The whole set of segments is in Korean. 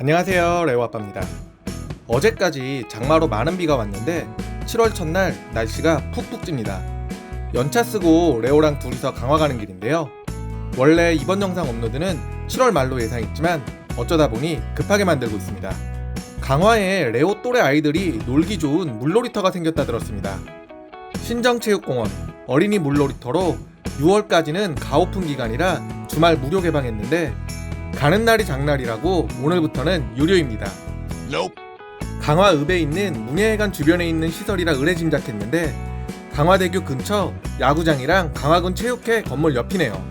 안녕하세요 레오 아빠입니다. 어제까지 장마로 많은 비가 왔는데 7월 첫날 날씨가 푹푹 찝니다. 연차 쓰고 레오랑 둘이서 강화 가는 길인데요. 원래 이번 영상 업로드는 7월 말로 예상했지만 어쩌다 보니 급하게 만들고 있습니다. 강화에 레오 또래 아이들이 놀기 좋은 물놀이터가 생겼다 들었습니다. 신정체육공원 어린이 물놀이터로 6월까지는 가오픈 기간이라 주말 무료 개방했는데 가는 날이 장날이라고 오늘부터는 유료입니다. 강화 읍에 있는 문예회관 주변에 있는 시설이라 의뢰 짐작했는데 강화대교 근처 야구장이랑 강화군 체육회 건물 옆이네요.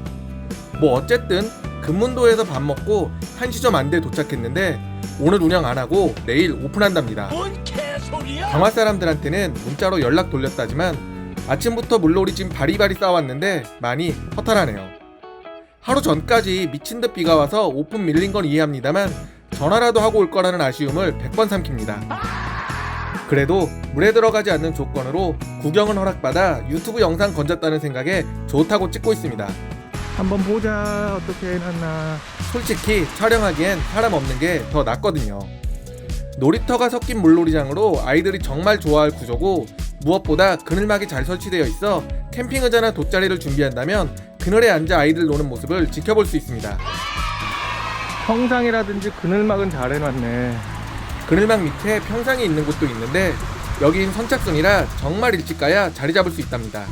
뭐 어쨌든 금문도에서 밥 먹고 1시 좀 안 돼 도착했는데 오늘 운영 안 하고 내일 오픈한답니다. 강화 사람들한테는 문자로 연락 돌렸다지만 아침부터 물놀이짐 바리바리 싸왔는데 많이 허탈하네요. 하루 전까지 미친 듯 비가 와서 오픈 밀린 건 이해합니다만 전화라도 하고 올 거라는 아쉬움을 100번 삼킵니다. 그래도 물에 들어가지 않는 조건으로 구경은 허락받아 유튜브 영상 건졌다는 생각에 좋다고 찍고 있습니다. 한번 보자 어떻게 해놨나. 솔직히 촬영하기엔 사람 없는 게 더 낫거든요. 놀이터가 섞인 물놀이장으로 아이들이 정말 좋아할 구조고 무엇보다 그늘막이 잘 설치되어 있어 캠핑 의자나 돗자리를 준비한다면 그늘에 앉아 아이들 노는 모습을 지켜볼 수 있습니다. 평상이라든지 그늘막은 잘 해놨네. 그늘막 밑에 평상이 있는 곳도 있는데 여긴 선착순이라 정말 일찍 가야 자리 잡을 수 있답니다.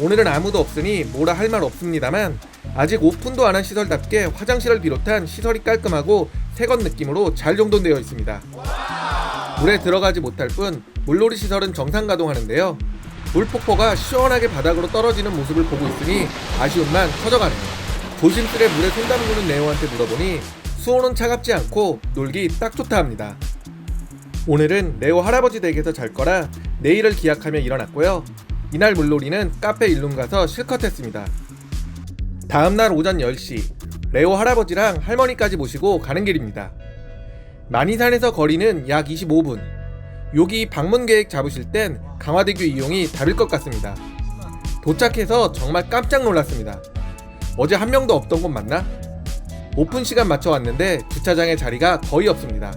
오늘은 아무도 없으니 뭐라 할 말 없습니다만 아직 오픈도 안 한 시설답게 화장실을 비롯한 시설이 깔끔하고 새것 느낌으로 잘 정돈되어 있습니다. 물에 들어가지 못할 뿐 물놀이 시설은 정상 가동하는데요. 물폭포가 시원하게 바닥으로 떨어지는 모습을 보고 있으니 아쉬움만 커져가네요. 조심스레 물에 손 담그는 네오한테 물어보니 수온은 차갑지 않고 놀기 딱 좋다 합니다. 오늘은 네오 할아버지 댁에서 잘 거라 내일을 기약하며 일어났고요. 이날 물놀이는 카페 일룸 가서 실컷 했습니다. 다음날 오전 10시 레오 할아버지랑 할머니까지 모시고 가는 길입니다. 만이산에서 거리는 약 25분. 여기 방문 계획 잡으실 땐 강화대교 이용이 답일 것 같습니다. 도착해서 정말 깜짝 놀랐습니다. 어제 한 명도 없던 곳 맞나? 오픈 시간 맞춰 왔는데 주차장에 자리가 거의 없습니다.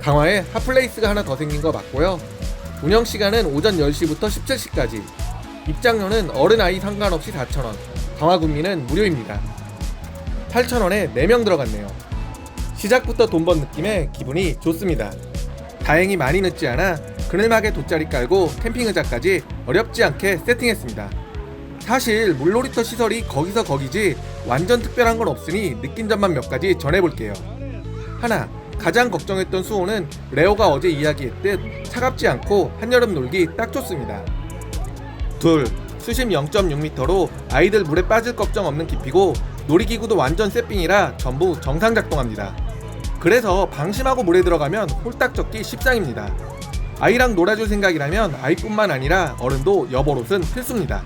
강화에 핫플레이스가 하나 더 생긴 거 맞고요. 운영 시간은 오전 10시부터 17시까지. 입장료는 어른 아이 상관없이 4,000원. 강화 군민은 무료입니다. 8,000원에 4명 들어갔네요. 시작부터 돈 번 느낌에 기분이 좋습니다. 다행히 많이 늦지 않아 그늘막에 돗자리 깔고 캠핑 의자까지 어렵지 않게 세팅했습니다. 사실 물놀이터 시설이 거기서 거기지 완전 특별한 건 없으니 느낀 점만 몇 가지 전해볼게요. 하나, 가장 걱정했던 수온은 레오가 어제 이야기했듯 차갑지 않고 한여름 놀기 딱 좋습니다. 둘, 수심 0.6m로 아이들 물에 빠질 걱정 없는 깊이고 놀이기구도 완전 세핑이라 전부 정상 작동합니다. 그래서 방심하고 물에 들어가면 홀딱 젖기 십상입니다. 아이랑 놀아줄 생각이라면 아이뿐만 아니라 어른도 여벌옷은 필수입니다.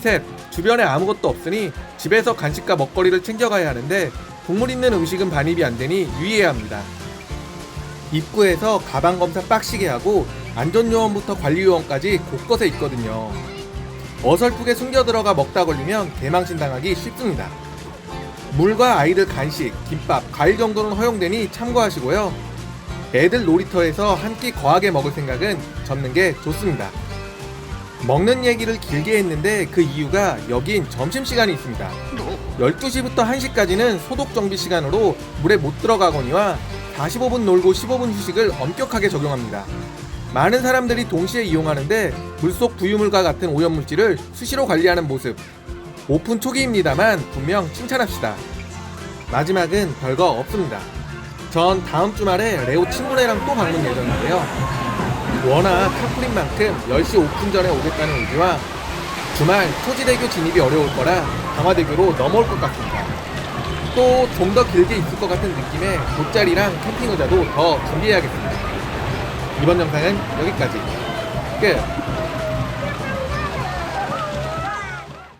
셋, 주변에 아무것도 없으니 집에서 간식과 먹거리를 챙겨가야 하는데 국물 있는 음식은 반입이 안 되니 유의해야 합니다. 입구에서 가방 검사 빡시게 하고 안전요원부터 관리요원까지 곳곳에 있거든요. 어설프게 숨겨 들어가 먹다 걸리면 개망신 당하기 쉽습니다. 물과 아이들 간식, 김밥, 과일 정도는 허용되니 참고하시고요. 애들 놀이터에서 한 끼 거하게 먹을 생각은 접는 게 좋습니다. 먹는 얘기를 길게 했는데 그 이유가 여긴 점심시간이 있습니다. 12시부터 1시까지는 소독 정비 시간으로 물에 못 들어가거니와 45분 놀고 15분 휴식을 엄격하게 적용합니다. 많은 사람들이 동시에 이용하는데 물속 부유물과 같은 오염물질을 수시로 관리하는 모습. 오픈 초기입니다만 분명 칭찬합시다. 마지막은 별거 없습니다. 전 다음 주말에 레오 친구네랑 또 방문 예정인데요. 워낙 카풀인 만큼 10시 오픈 전에 오겠다는 의지와 주말 초지대교 진입이 어려울 거라 강화대교로 넘어올 것 같습니다. 또 좀 더 길게 있을 것 같은 느낌의 돗자리랑 캠핑 의자도 더 준비해야겠습니다. 이번 영상은 여기까지 끝!